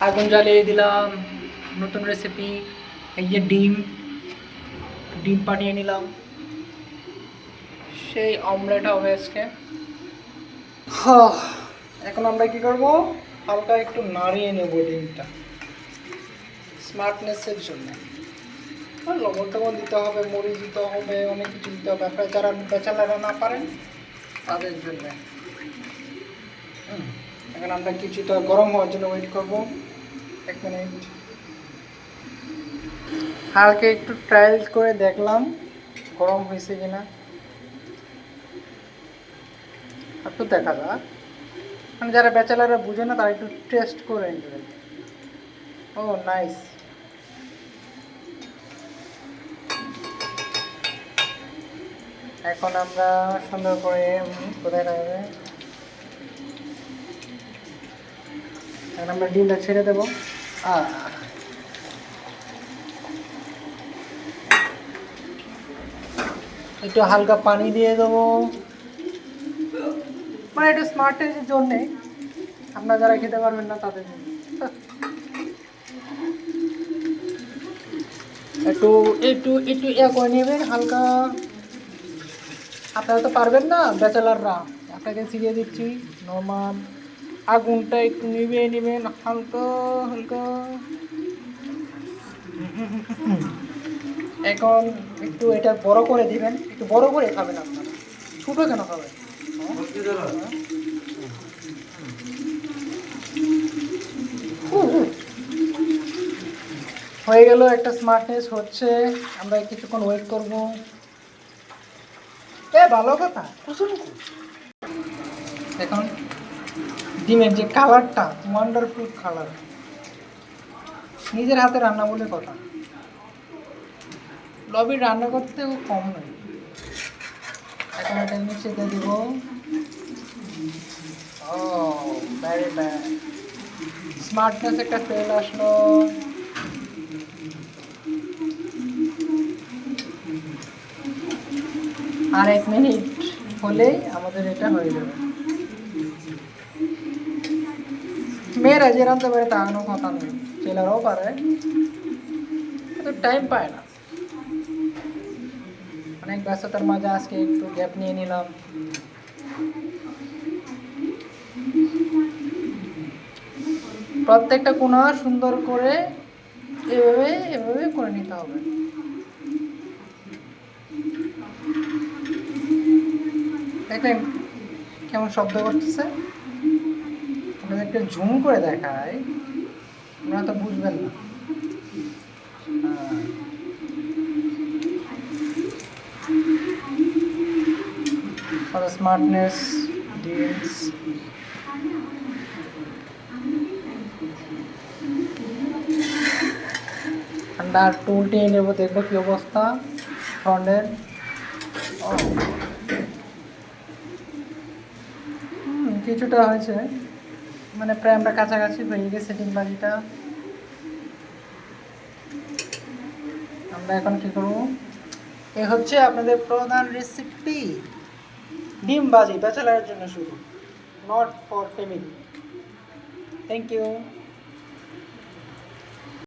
আগুন জ্বালিয়ে দিলাম নতুন রেসিপি এই যে ডিম ডিম পাঠিয়ে নিলাম। সেই অমলেট হবে আজকে। এখন আমরা কি করব? হালকা একটু নাড়িয়ে নেব ডিমটা। স্মার্টনেসের জন্য। লবণ টবণ দিতে হবে মরিচ দিতে হবে অনেক কিছু দিতে হবে। আপনারা যারা বেচালারা না পারেন তাদের জন্য। হুম, এখন আমরা কিছুটা গরম হওয়ার জন্য ওয়েট করব। এক মিনিট হালকা একটু ট্রায়াল করে দেখলাম গরম হয়েছে কিনা। একটু দেখা যাক। মানে যারা ব্যাচেলাররা বুঝে না, তারা একটু টেস্ট করে নেবেন। ও নাইস এখন আমরা সুন্দর করে কোথায় রাখবে? এখন আমরা ডিমটা ছেড়ে দেবো। আহ একটু হালকা পানি দিয়ে দেবো। মানে এটা স্মার্টের জন্যে আপনারা যারা খেতে পারবেন না তাদের জন্য। একটু একটু একটু ইয়ে করে নেবেন, হালকা। আপনারা তো পারবেন না, ব্যাচেলাররা। আপনাকে শিখিয়ে দিচ্ছি নর্মাল আগুনটা একটু নিভিয়ে নেবেন, হালকা হালকা। এখন একটু এটা বড় করে দিবেন, একটু বড় করে খাবেন আপনারা। ছোটো কেন খাবেন? হয়ে গেল, একটা স্মার্টনেস হচ্ছে। আমরা কিছুক্ষণ ওয়েট করব। এ, ভালো কথা এখন ডিমের যে কালারটা ওয়ান্ডারফুল কালার নিজের হাতে রান্না বলে কথা। লবির রান্না করতেও কম নয়। এখন এটা মিশে দিয়ে দিব। ও ভেরি ব্যাড স্মার্টনেস একটা ফেল আসলো। আর এক মিনিট হলেই আমাদের এটা হয়ে যাবে। মেয়েরা যে রাঁধতে পারে তা কোনো কথা নেই ছেলেরাও পারে তো টাইম পায় না অনেক ব্যস্ততার মাঝে আজকে একটু গ্যাপ নিয়ে নিলাম প্রত্যেকটা কোণা সুন্দর করে এভাবে এভাবে করে নিতে হবে দেখলেন কেমন শব্দ করতেছে আপনাদের একটু ঝুম করে দেখায় আপনারা তো বুঝবেন না। for the smartness, deals. নেব দেখব কি অবস্থা। ফ্রন্টের হুম, কিছুটা হয়েছে। মানে প্রায় আমরা কাছাকাছি হয়ে গেছে ডিম বাজিটা। আমরা এখন কি করব? এ হচ্ছে আপনাদের প্রধান রেসিপি ডিম বাজি, ব্যাচেলারের জন্য শুধু not for family thank you